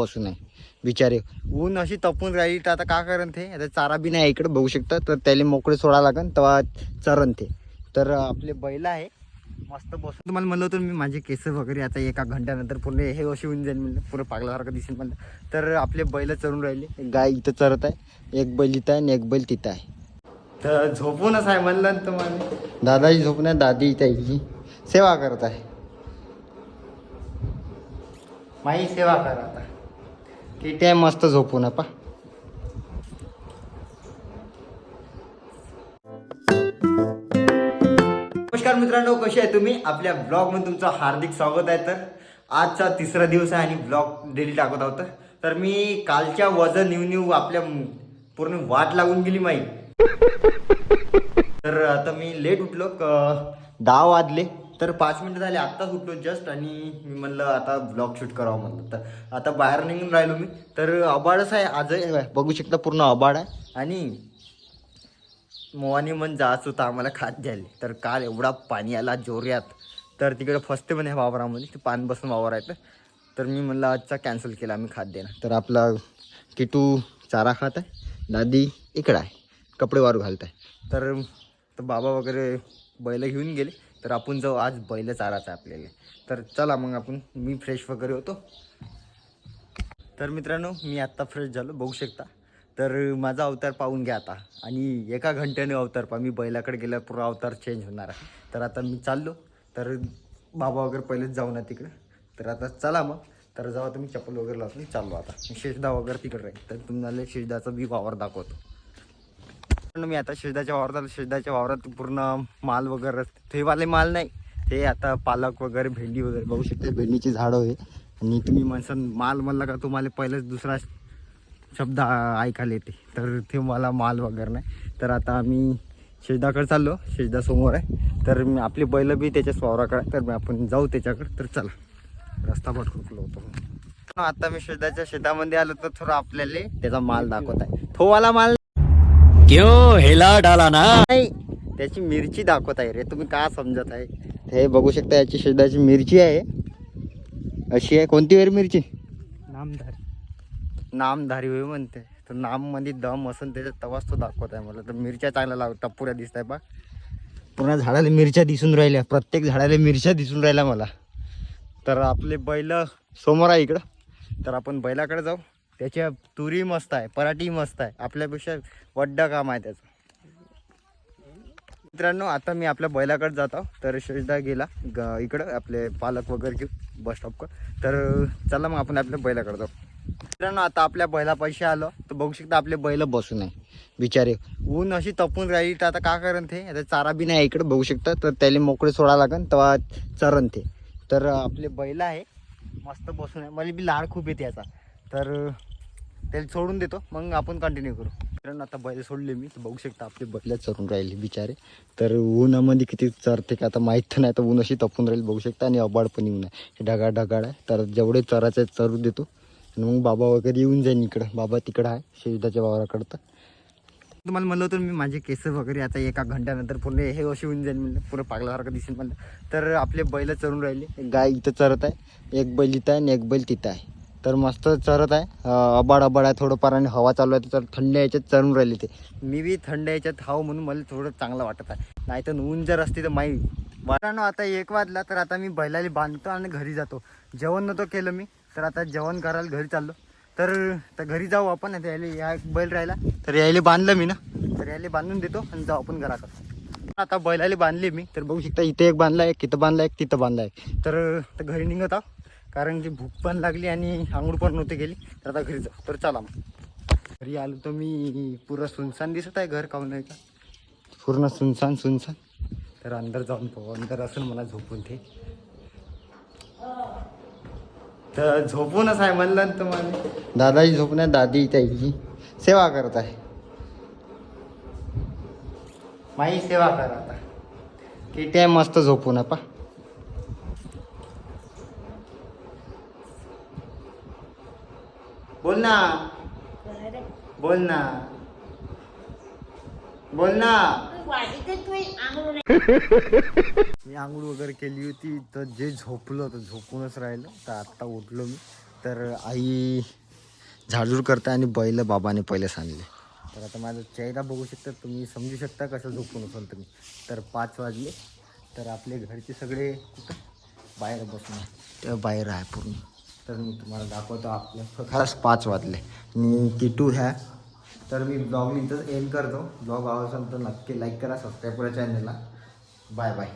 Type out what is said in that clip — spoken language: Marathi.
बसून आहे बिचारे. ऊन अशी तपून राहिली तर आता का करण ते? आता चारा बी नाही इकडे बघू शकता. तर त्याला मोकळे सोडा लागन तेव्हा चरण ते. तर आपले बैल आहे. मस्त बसून तुम्हाला म्हणलं होतं मी माझे केस वगैरे आता एका घंट्यानंतर पूर्ण हे अशी होऊन जाईल म्हणलं. पूर्ण पागल्यासारखं दिसेल म्हणलं. तर आपले बैल चरून राहिले. एक गाय इथं चरत आहे. एक बैल इथं आहे आणि एक बैल तिथं आहे. तर झोपूनच आहे म्हणलं ना तुम्हाला. दादाची झोपून आहे दादी इथं आहे. सेवा करत आहे. माई सेवा करा आता किती आहे? मस्त झोपून पा नमस्कार मित्रांनो कसे आहे तुम्ही? आपल्या ब्लॉगमध्ये तुमचं हार्दिक स्वागत आहे तर. आजचा तिसरा दिवस आहे आणि ब्लॉग डेली टाकत आहोत तर. मी कालच्या वजन न्यू न्यू आपल्या पूर्ण वाट लागून गेली माई. तर आता मी लेट उठलो दहा वाजले. तर पाच मिनिटं झाले आत्ता सुटलो जस्ट आणि मी म्हणलं आता ब्लॉग शूट करावं म्हणलं. तर आता बाहेर निघून राहिलो मी. तर अबाडच आहे आजही बघू शकता पूर्ण अबाड आहे. आणि मोवानी मन जायचं होतं आम्हाला खात द्यायला. तर काल एवढा पाणी आला जोऱ्यात तर तिकडे फसते म्हणे वावरामध्ये ते पान बसून वावर आहे तर. मी म्हणलं आजचा कॅन्सल केला आम्ही खात द्यायला तर आपला किटू चारा खात आहे दादी इकडं आहे कपडे वारू घालत आहे. तर तर बाबा वगैरे बैल घेऊन गेले. तर आपण जाऊ आज बैल चाराचा आहे आपल्याला. तर चला मग आपण मी फ्रेश वगैरे होतो. तर मित्रांनो मी आत्ता फ्रेश झालो बघू शकता. तर माझा अवतार पाहून घ्या आता. आणि एका घंट्याने अवतार पा मी बैलाकडे गेल्यावर पूर्ण अवतार चेंज होणार आहे. तर आता मी चाललो तर बाबा वगैरे पहिलेच जाऊ ना तिकडे. तर आता चला मग. तर जेव्हा तुम्ही चप्पल वगैरे लावून चाललो आता. शेषदा वगैरे तिकडे राहील तर तुम्हाला शेषदाचा बी वावर दाखवतो. मी आता शेजदाच्या वावरात शेजदाच्या वावरात पूर्ण माल वगैरे ते वाले माल नाही. ते आता पालक वगैरे भेंडी वगैरे बघू शकते भेंडीची झाडं आहे आणि तुम्ही म्हणसान माल म्हणला का तुम्हाला पहिलेच दुसरा शब्द ऐकायला येते. तर ते मला माल वगैरे नाही. तर आता आम्ही शेजदाकडे चाललो. शेजदा समोर आहे. तर मी आपली बैल बी त्याच्याच वावराकडे तर मी आपण जाऊ त्याच्याकडे. तर चला. रस्ता भटकुकलो होतो. आता मी शेजदाच्या शेतामध्ये आलो तर थोडं आपल्याला त्याचा माल दाखवत आहे. तो वाला माल क्यों हिला डाला ना? नाही त्याची मिरची दाखवत आहे रे तुम्ही का समजत आहे? हे बघू शकता याची शेजाची मिरची आहे. अशी आहे कोणती वेळ मिरची? नामदार नामधारी होय म्हणते. तर नाममध्ये दम असून त्याच्यात तवाच तो दाखवत आहे मला. तर मिरच्या चांगल्या लाव टप्पुऱ्या दिसत आहे बा पूर्ण झाडाला मिरच्या दिसून राहिल्या. प्रत्येक झाडाला मिरच्या दिसून राहिल्या मला. तर आपले बैल समोर आहे इकडं. तर आपण बैलाकडे जाऊ. त्याच्या तुरी मस्त आहे पराठी मस्त आहे. आपल्यापेक्षा वड्डा काम आहे त्याचं. मित्रांनो आता मी आपल्या बैलाकडे जातो तर शेषदा गेला ग इकडं आपले पालक वगैरे घेऊ बस स्टॉपकडं तर चला मग आपण आपल्या बैलाकडे जाऊ. मित्रांनो आता आपल्या बैलापाशी आलो. तर बघू शकता आपले बैल बसून आहे. बिचारे ऊन अशी तपून राहिली. तर आता का करण ते? आता चारा बी नाही इकडे बघू शकता. तर त्याला मोकळे सोडा लागन तेव्हा चरण ते. तर आपले बैल आहे. मस्त बसून आहे. मला बी लाड खूप येते याचा. तर त्याला सोडून देतो. मग आपण कंटिन्यू करू. कारण आता बैल सोडले मी. तर बघू शकता आपले बैल चरून राहिले बिचारे. तर उन्हामध्ये किती चरते का आता माहीत तर नाही. तर ऊन अशी तपून राहील बघू शकता. आणि अबाड पण येऊन आहे. हे ढगाळ ढगाळ आहे. तर जेवढे चराचे चरू देतो. आणि मग बाबा वगैरे येऊन जाईन इकडं. बाबा तिकडं आहे शेविदाच्या वावराकडं तर. तुम्हाला म्हणलं होतं मी माझे केस वगैरे आता एका घंट्यानंतर पूर्ण हे अशी होऊन जाईल म्हणलं. पूर्ण पागल्यासारखं दिसेल म्हणलं. तर आपले बैल चरून राहिले. एक गाय इथं चरत आहे. एक बैल इथं आहे आणि एक बैल तिथं आहे. तर मस्त चरत आहे. अबाड अबाड आहे थोडंफार आणि हवा चालू आहे तर थंड याच्यात चरून राहिले ते. मी बी थंड याच्यात हाव म्हणून मला थोडं चांगलं वाटत आहे. नाही तर ऊन जर असते तर माई वाटाणं आता एक वाजला तर आता मी बैलाली बांधतो आणि घरी जातो. जेवण नव्हतं केलं मी तर आता जेवण करायला घरी चाललो. तर तर घरी जाऊ आपण आता यायला या एक बैल राहिला. तर यायला बांधलं मी ना. तर यायला बांधून देतो आणि जाऊ आपण घरात आता बैलाली बांधले मी तर बघू शकता इथे एक बांधला एक तिथं बांधला एक तिथं बांधला आहे. तर तर घरी निघत आहो. कारण की भूक पण लागली आणि आंघोळ पण नव्हती गेली तर आता घरी जाऊ. तर चला मग. घरी आलो तर मी पुरं सुनसान दिसत आहे घर काऊन नाही का? पूर्ण सुनसान सुनसान. तर अंदर जाऊन पाहू. अंदर असून मला झोपून ते तर झोपूनच आहे म्हणलं ना तुम्हाला. दादाची झोपून आहे दादी त्याची सेवा करत आहे. माई सेवा कर आता किती आहे मस्त झोपून पा. ना. बोल ना. बोल ना. मी आंघोळ वगैरे केली होती तर जे झोपलं तर झोपूनच राहिलं. तर आत्ता उठलो मी. तर आई झाडझूड करते आणि बैल बाबाने पहिले सांगले. तर आता माझा चेहरा बघू शकता तुम्ही समजू शकता कसं झोपून असाल तुम्ही. तर पाच वाजले. तर आपले घरचे सगळे कुठं? बाहेर बसून तेव्हा बाहेर आहे पूर्ण. तर मी तुम्हाला दाखवतो आपल्या खरंच पाच वाजले. आणि किटू ह्या तर मी ब्लॉग इथंच एंड करतो. ब्लॉग आवडला तर नक्की लाईक करा सबस्क्राईब करा चॅनलला बाय बाय